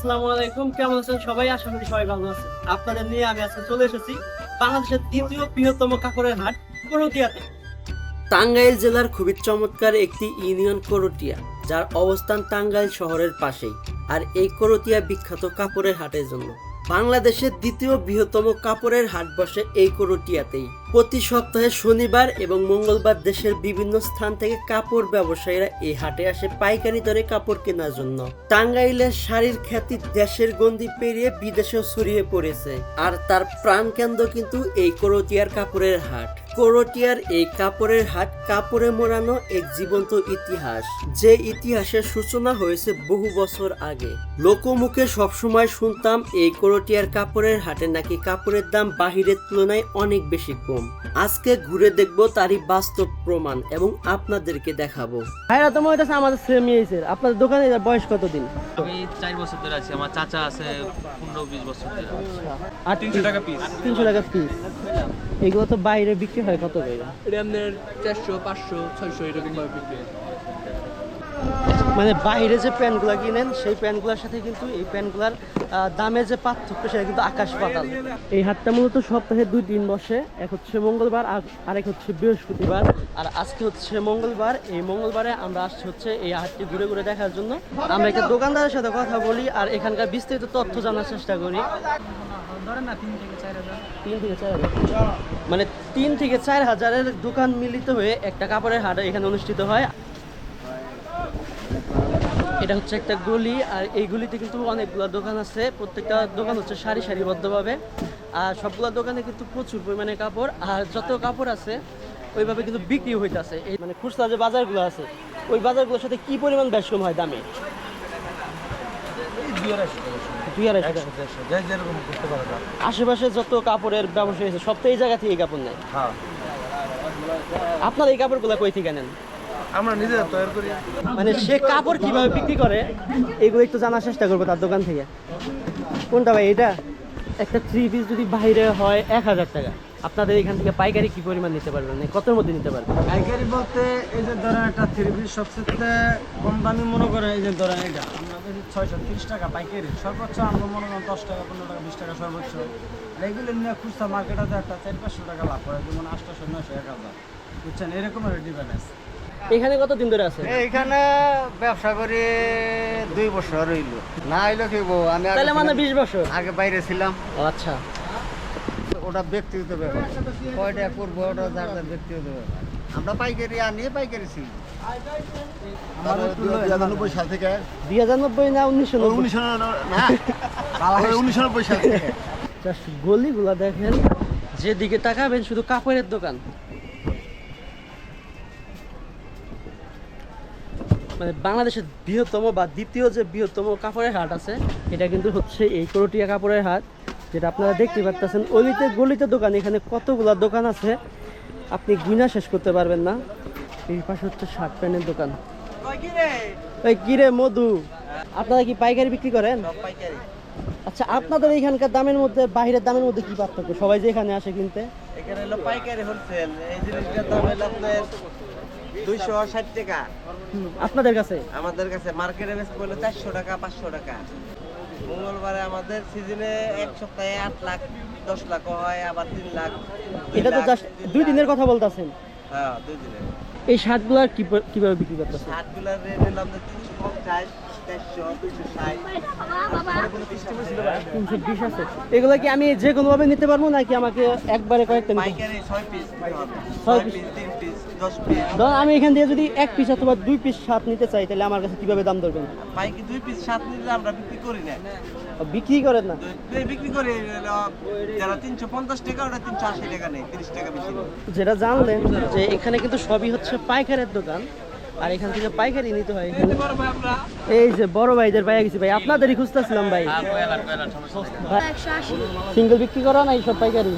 আসসালামু আলাইকুম। কেমন আছেন সবাই? আশা করি সবাই ভালো আছেন। আপনাদের নিয়ে আমি আজকে চলে এসেছি বাংলাদেশের দ্বিতীয় বৃহত্তম কাপড়ের হাট, করটিয়াতে। টাঙ্গাইল জেলার খুবই চমৎকার একটি ইউনিয়ন করটিয়া, যার অবস্থান টাঙ্গাইল শহরের পাশেই। আর এই করটিয়া বিখ্যাত কাপড়ের হাটের জন্য। বাংলাদেশের দ্বিতীয় বৃহত্তম কাপড়ের হাট বসে এই করটিয়াতেই। প্রতি সপ্তাহে শনিবার এবং মঙ্গলবার দেশের বিভিন্ন স্থান থেকে কাপড় ব্যবসায়ীরা এই হাটে আসে পাইকারি দরে কাপড় কেনার জন্য। টাঙ্গাইলের শাড়ির খ্যাতি দেশের গন্ডি পেরিয়ে বিদেশেও ছড়িয়ে পড়েছে। আর তার প্রাণকেন্দ্র কিন্তু এই করটিয়ার কাপড়ের হাট। করটিয়ার এই কাপড়ের হাট কাপড়ে মোড়ানো এক জীবন্ত ইতিহাস যে ইতিহাসের সূচনা হয়েছে বহু বছর আগে। লোকমুখে সবসময় শুনতাম এই করটিয়ার কাপড়ের হাটে নাকি কাপড়ের দাম বাহিরের তুলনায় অনেক বেশি কম। আজকে ঘুরে দেখব তারই বাস্তব প্রমাণ এবং আপনাদেরকে দেখাবো। ভাইরা তো মনে হচ্ছে আমাদের সেম ইয়েছের আপনাদের দোকানে বয়স কতদিন? আমি চার বছর ধরে আছি। আমার চাচা আছে পনেরো বিশ বছর ধরে আর তিনশো টাকা পিস তিনশো টাকা পিস এগুলো তো বাইরে বিক্রি হয় কত করে? এটা আপনার চারশো পাঁচশো, ছয়শো বিক্রি মানে বাইরে যে প্যান্টগুলো কিনেন, সেই প্যান্টগুলোর সাথে কিন্তু এই প্যান্টগুলোর দামের যে পার্থক্য সেটা কিন্তু আকাশ পাতাল। এই হাটটা মূলত সপ্তাহে দুই দিন বসে, এক হচ্ছে মঙ্গলবার আর আরেক হচ্ছে বৃহস্পতিবার। আর আজকে হচ্ছে মঙ্গলবার, এই মঙ্গলবারে আমরা আসছি হচ্ছে এই হাটটি ঘুরে ঘুরে দেখার জন্য। আমরা একটা দোকানদারের সাথে কথা বলি আর এখানকার বিস্তারিত তথ্য জানার চেষ্টা করি। তিন থেকে চার হাজার। মানে তিন থেকে চার হাজারের দোকান মিলিত হয়ে একটা কাপড়ের হাট এখানে অনুষ্ঠিত হয়। এটা হচ্ছে একটা গলি, আর এই গলিতে কিন্তু অনেকগুলো দোকান আছে। প্রত্যেকটা দোকান হচ্ছে সারি সারিবদ্ধভাবে। আর সবগুলো দোকানে কিন্তু প্রচুর পরিমাণে কাপড়, আর যত কাপড় আছে, ওইভাবে কিন্তু বিক্রি হইতেছে। এই মানে খুচরা যে বাজারগুলো আছে, ওই বাজারগুলোর সাথে কি পরিমাণ বেশকম হয় দামে? দুই আড়াইশো টাকা আশেপাশে যত কাপড়ের ব্যবসা হয়েছে সব তো এই জায়গা থেকে কাপড় নেয়। আপনার এই কাপড়গুলো কই থেকে নেন? আমরা নিজেরা তৈরি করি। মানে সে কাপড় কীভাবে বিক্রি করে এগুলো একটু জানার চেষ্টা করব তার দোকান থেকে। কোনটা ভাই এটা? একটা থ্রি পিস যদি বাইরে হয় এক হাজার টাকা। আপনাদের এখান থেকে পাইকারি কি পরিমাণ নিতে পারবেন? মানে কতের মধ্যে নিতে পারবেন? পাইকারি বলতে এই যে ধরেন একটা থ্রি পিস সবচেয়ে কম দামি মনে করেন এই যে ধরেন এটা বেশি ছয়শো তিরিশ টাকা পাইকারি। সর্বোচ্চ আমরা মনে করেন দশ টাকা পনেরো টাকা বিশ টাকা সর্বোচ্চ। এগুলো নিয়ে খুচরা মার্কেটে একটা চার পাঁচশো টাকা লাভ করে যেমন আটশো নয়শো এক হাজার। বুঝছেন? এরকমের ডিফারেন্স এখানে কতদিন ধরে আছে? এখানে ব্যবসা করি দুই বছর হইল না হইল কি গো আমি তাহলে মানে বিশ বছর? আগে বাইরে ছিলাম। ও আচ্ছা। ওটা ব্যক্তিগত ব্যাপার। কয়টা করব ওটা যার যার ব্যক্তিগত ব্যাপার। আমরা পাইকারি আনি পাইকারি ছিল বিরানব্বই সাল থেকে দুই হাজার নব্বই না উনিশশো উনিশশো উনিশশো নব্বই সাল থেকে। জাস্ট গলিগুলা দেখেন। যেদিকে তাকাবেন শুধু কাপড়ের দোকান। মানে বাংলাদেশের বৃহত্তম বা দ্বিতীয় যে বৃহত্তম কাপড়ের হাট আছে এটা কিন্তু হচ্ছে এই করটিয়া কাপড়ের হাট। যেটা আপনারা দেখতে পাচ্ছেন অলিতে গলিতে দোকান এখানে কতগুলা দোকান আছে আপনি গুনা শেষ করতে পারবেন না। এই পাশে হচ্ছে শার্ট প্যান্টের দোকান। কিরে মধু। আপনারা কি পাইকারি বিক্রি করেন? আচ্ছা আপনাদের এখানকার দামের মধ্যে বাইরের দামের মধ্যে কি পার্থক্য? সবাই যে এখানে আসে কিনতে। এখানে হলো পাইকারি হোলসেল এই জিনিসটার দাম হলো আপনার দুইশো ষাট টাকা। আপনাদের কাছে? আমাদের কাছে মার্কেটে বেশ করলে চারশো টাকা পাঁচশো টাকা। মঙ্গলবারে আমাদের সিজনে এক সপ্তাহে আট লাখ দশ লাখ হয় আবার তিন লাখ এটা তো জাস্ট দুই দিনের কথা বলতেছেন। হ্যাঁ দুই দিনে এই শার্টগুলো কীভাবে বিক্রি করতেছেন? শার্টগুলোর রেট হলো আমাদের তিনশো পঞ্চাশ এগুলো কি আমি যে কোনো ভাবে নিতে পারব নাকি আমাকে একবারে কয়েকটা ছয় পিস ছয় পিস। ধরুন আমি এখান থেকে যদি এক পিস অথবা দুই পিস শার্ট নিতে চাই তাহলে আমার কাছে কীভাবে দাম ধরবেন? পাইকারি দুই পিস সাত নিলে আমরা বিক্রি করি না? বিক্রি করেন না? বিক্রি করি যারা তিনশো পঞ্চাশ টাকা ওটা তিনশো আশি টাকা নেই তিরিশ টাকা বেশি যেটা জানলেন যে এখানে কিন্তু সবই হচ্ছে পাইকারের দোকান আর এখান থেকে পাইকারি নিতে হয়। এই যে বড় ভাইদের ভাইয়া গেছি ভাই আপনাদেরই খুঁজতেছিলাম ভাই। হ্যাঁ সিঙ্গেল বিক্রি করা না এইসব পাইকারি?